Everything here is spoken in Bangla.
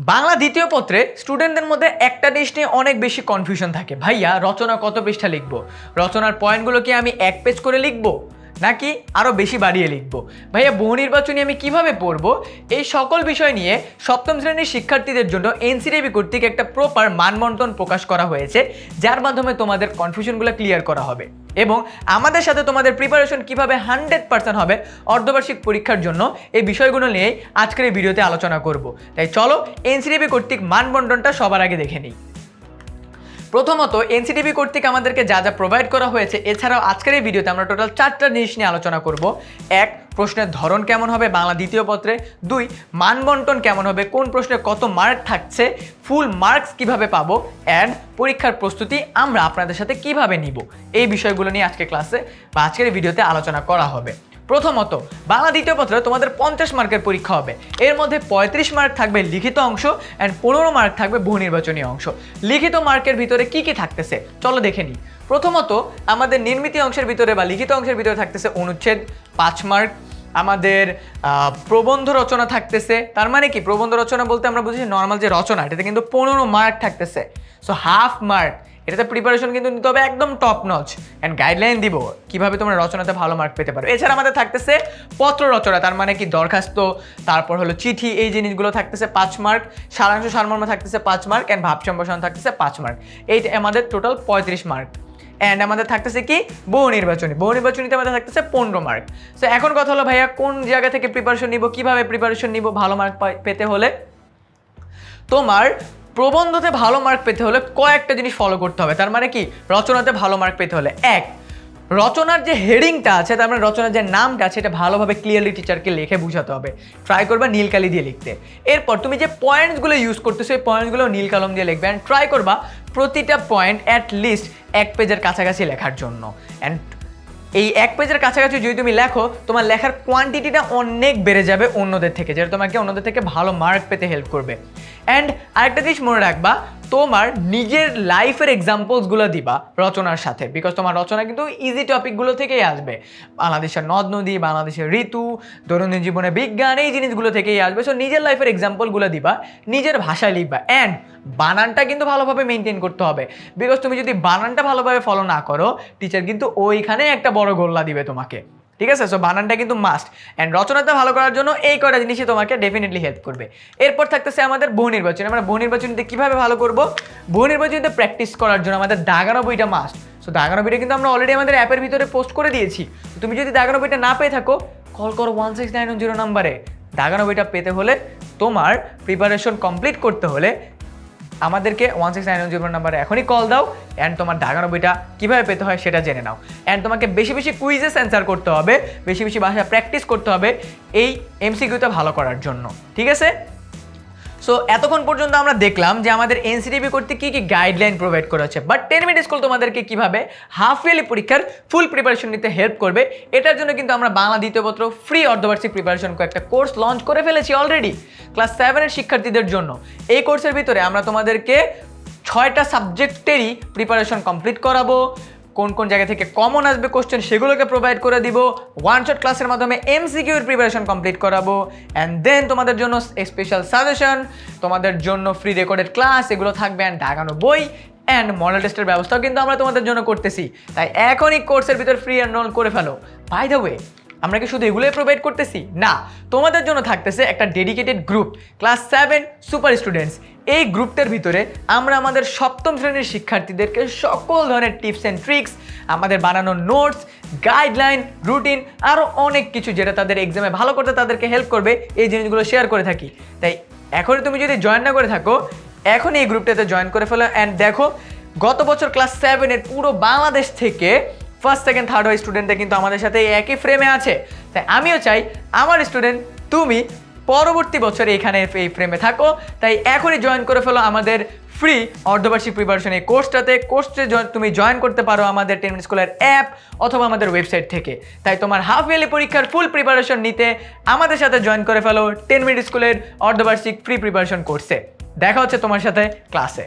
বাংলা দ্বিতীয় পত্রে স্টুডেন্টদের মধ্যে একটা ডিশ নিয়ে অনেক বেশি কনফিউশন থাকে। ভাইয়া, রচনা কত পৃষ্ঠা লিখব? রচনার পয়েন্টগুলো কি আমি এক পেজ করে লিখব? নাকি আরও বেশি বাড়িয়ে লিখব? ভাইয়া, বহু নির্বাচনী আমি কীভাবে পড়ব? এই সকল বিষয় নিয়ে সপ্তম শ্রেণির শিক্ষার্থীদের জন্য এনসিডিবি কর্তৃক একটা প্রপার মানবন্টন প্রকাশ করা হয়েছে, যার মাধ্যমে তোমাদের কনফিউশনগুলো ক্লিয়ার করা হবে। এবং আমাদের সাথে তোমাদের প্রিপারেশন কীভাবে হান্ড্রেড পার্সেন্ট হবে অর্ধবার্ষিক পরীক্ষার জন্য এই বিষয়গুলো নিয়েই আজকের এই ভিডিওতে আলোচনা করব। তাই চলো এনসিডিবি কর্তৃক মানবন্টনটা সবার আগে দেখে নিই। প্রথমত, এনসিটিভি কর্তৃক আমাদেরকে যা যা প্রোভাইড করা হয়েছে, এছাড়াও আজকের এই ভিডিওতে আমরা টোটাল চারটা জিনিস নিয়ে আলোচনা করব। এক, প্রশ্নের ধরন কেমন হবে, বাংলা দ্বিতীয় পত্রে। দুই, মানবন্টন কেমন হবে, কোন প্রশ্নে কত মার্ক থাকছে ফুল মার্কস কীভাবে পাবো অ্যান্ড পরীক্ষার প্রস্তুতি আমরা আপনাদের সাথে কীভাবে নিব, এই বিষয়গুলো নিয়ে আজকে ক্লাসে বা আজকের ভিডিওতে আলোচনা করা হবে। প্রথমত, বাংলা দ্বিতীয় পত্রে তোমাদের পঞ্চাশ মার্কের পরীক্ষা হবে। এর মধ্যে পঁয়ত্রিশ মার্ক থাকবে লিখিত অংশ অ্যান্ড পনেরো মার্ক থাকবে বহু নির্বাচনী অংশ। লিখিত মার্কের ভিতরে কি কি থাকতেছে? চলো দেখে নিই। প্রথমত, আমাদের নির্মিতি অংশের ভিতরে বা লিখিত অংশের ভিতরে থাকতেছে অনুচ্ছেদ, পাঁচ মার্ক। আমাদের প্রবন্ধ রচনা থাকতেছে। তার মানে কি? প্রবন্ধ রচনা বলতে আমরা বুঝি নর্মাল যে রচনা, এটাতে কিন্তু পনেরো মার্ক থাকতেছে। সো হাফ মার্ক এটাতে প্রিপারেশন কিন্তু নিতে হবে একদম টপ নচ অ্যান্ড গাইডলাইন দিব কীভাবে তোমরা রচনাতে ভালো মার্ক পেতে পারো। এছাড়া আমাদের থাকতেছে পত্র রচনা, তার মানে কি দরখাস্ত, তারপর হলো চিঠি, এই জিনিসগুলো থাকতেছে পাঁচ মার্ক সারাংশ সারমর্ম থাকতেছে পাঁচ মার্ক অ্যান্ড ভাব সম্ভাষণ থাকতেছে পাঁচ মার্ক এইটা আমাদের টোটাল পঁয়ত্রিশ মার্ক অ্যান্ড আমাদের থাকতেছে কি? বহু নির্বাচনী। বহু নির্বাচনীতে আমাদের থাকতেছে পনেরো মার্ক সো এখন কথা হলো ভাইয়া, কোন জায়গা থেকে প্রিপারেশন নিব, কীভাবে প্রিপারেশন নিব, ভালো মার্ক পেতে হলে? তোমার প্রবন্ধতে ভালো মার্ক পেতে হলে কয়েকটা জিনিস ফলো করতে হবে। তার মানে কি? রচনাতে ভালো মার্ক পেতে হলে। এক, রচনার যে হেডিংটা আছে, তার মানে রচনার যে নামটা আছে, এটা ভালোভাবে ক্লিয়ারলি টিচারকে লিখে বুঝাতে হবে। ট্রাই করবা নীলকালি দিয়ে লিখতে। এরপর তুমি যে পয়েন্টসগুলো ইউজ করতেছো সেই পয়েন্টসগুলো নীল কলম দিয়ে লিখবে। অ্যান্ড ট্রাই করবা প্রতিটা পয়েন্ট অ্যাট লিস্ট এক পেজের কাছাকাছি লেখার জন্য। অ্যান্ড এই এক পেজের কাছাকাছি যদি তুমি লেখো, তোমার লেখার কোয়ান্টিটিটা অনেক বেড়ে যাবে অন্যদের থেকে, যেটা তোমাকে অন্যদের থেকে ভালো মার্ক পেতে হেল্প করবে। অ্যান্ড আরেকটা জিনিস মনে রাখবা তোমার নিজের লাইফের এক্সাম্পলসগুলো দিবা রচনার সাথে। বিকজ তোমার রচনা কিন্তু ইজি টপিকগুলো থেকেই আসবে। বাংলাদেশের নদ নদী, বাংলাদেশের ঋতু, দৈনন্দিন জীবনে বিজ্ঞান, এই জিনিসগুলো থেকেই আসবে। সো নিজের লাইফের এক্সাম্পলগুলো দিবা, নিজের ভাষায় লিখবা। অ্যান্ড বানানটা কিন্তু ভালোভাবে মেনটেন করতে হবে। বিকজ তুমি যদি বানানটা ভালোভাবে ফলো না করো টিচার কিন্তু ওইখানে একটা বড় গোল্লা দিবে তোমাকে। ঠিক আছে? সো বানানটা কিন্তু মাস্ট অ্যান্ড রচনাটা ভালো করার জন্য এই কয়টা জিনিসই তোমাকে ডেফিনেটলি হেল্প করবে। এরপর থাকতেছে আমাদের বহু নির্বাচন। আমরা বহু নির্বাচনীতে কীভাবে ভালো করব? বহু নির্বাচনীতে প্র্যাকটিস করার জন্য আমাদের দাগানো বইটা মাস্ট সো দাগানো বইটা কিন্তু আমরা অলরেডি আমাদের অ্যাপের ভিতরে পোস্ট করে দিয়েছি। তুমি যদি দাগানো বইটা না পেয়ে থাকো কল করো ওয়ান সিক্স নাইন জিরো নাম্বারে দাগানো বইটা পেতে হলে তোমার প্রিপারেশন কমপ্লিট করতে হলে আমাদেরকে ওয়ান সিক্স নাইন জিরো নাম্বারে এখনই কল দাও অ্যান্ড তোমার দাগানো বইটা কীভাবে পেতে হয় সেটা জেনে নাও। অ্যান্ড তোমাকে বেশি বেশি কুইজেস অ্যান্সার করতে হবে, বেশি বেশি ভাষা প্র্যাকটিস করতে হবে এই এমসিকিউতে ভালো করার জন্য, ঠিক আছে? সো এতক্ষণ পর্যন্ত আমরা দেখলাম যে আমাদের এনসিটিভি করতে কী কী গাইডলাইন প্রোভাইড করা হচ্ছে। বাট টেন মিনিট স্কুল তোমাদেরকে কীভাবে হাফ ইয়ারলি পরীক্ষার ফুল প্রিপারেশন নিতে হেল্প করবে, এটার জন্য কিন্তু আমরা বাংলা দ্বিতীয় পত্র ফ্রি অর্ধবার্ষিক প্রিপারেশন একটা কোর্স লঞ্চ করে ফেলেছি অলরেডি ক্লাস সেভেনের শিক্ষার্থীদের জন্য। এই কোর্সের ভিতরে আমরা তোমাদেরকে ছয়টা সাবজেক্টেরই প্রিপারেশন কমপ্লিট করাবো। কোন কোন জায়গা থেকে কমন আসবে কোশ্চেন সেগুলোকে প্রোভাইড করে দিব। ওয়ান শট ক্লাসের মাধ্যমে এমসিকিউর প্রিপারেশন কমপ্লিট করাবো। অ্যান্ড দেন তোমাদের জন্য স্পেশাল সাজেশন তোমাদের জন্য ফ্রি রেকর্ডেড ক্লাস এগুলো থাকবে অ্যান্ড ঢাকানো বই অ্যান্ড মডেল টেস্টের ব্যবস্থাও কিন্তু আমরা তোমাদের জন্য করতেছি। তাই এখনই কোর্সের ভিতর ফ্রি এনরোল করে ফেলো। বাই দ্য ওয়ে আমরা কি শুধু এগুলোই প্রোভাইড করতেছি? না, তোমাদের জন্য থাকতেছে একটা dedicated group class seven super students এই গ্রুপটার ভিতরে আমরা আমাদের সপ্তম শ্রেণির শিক্ষার্থীদেরকে সকল ধরনের টিপস অ্যান্ড ট্রিক্স আমাদের বানানো নোটস গাইডলাইন রুটিন আরও অনেক কিছু যেটা তাদের এক্সামে ভালো করতে তাদেরকে হেল্প করবে, এই জিনিসগুলো শেয়ার করে থাকি। তাই এখনই তুমি যদি জয়েন না করে থাকো এখন এই গ্রুপটাতে জয়েন করে ফেলো। অ্যান্ড দেখো, গত বছর ক্লাস সেভেনের পুরো বাংলাদেশ থেকে ফার্স্ট সেকেন্ড থার্ড ওয়াই স্টুডেন্টরা কিন্তু আমাদের সাথে একই ফ্রেমে আছে। তাই আমিও চাই আমার স্টুডেন্ট তুমি পরবর্তী বছরে এখানে এই ফ্রেমে থাকো। তাই এখনই জয়েন করে ফেলো আমাদের ফ্রি অর্ধবার্ষিক প্রিপারেশন এই কোর্সটাতে কোর্সে তুমি জয়েন করতে পারো আমাদের টেন স্কুলের অ্যাপ অথবা আমাদের ওয়েবসাইট থেকে। তাই তোমার হাফ ইয়ারলি পরীক্ষার ফুল প্রিপারেশন নিতে আমাদের সাথে জয়েন করে ফেলো টেন মিনিট স্কুলের অর্ধবার্ষিক ফ্রি প্রিপারেশন কোর্সে দেখা হচ্ছে তোমার সাথে ক্লাসে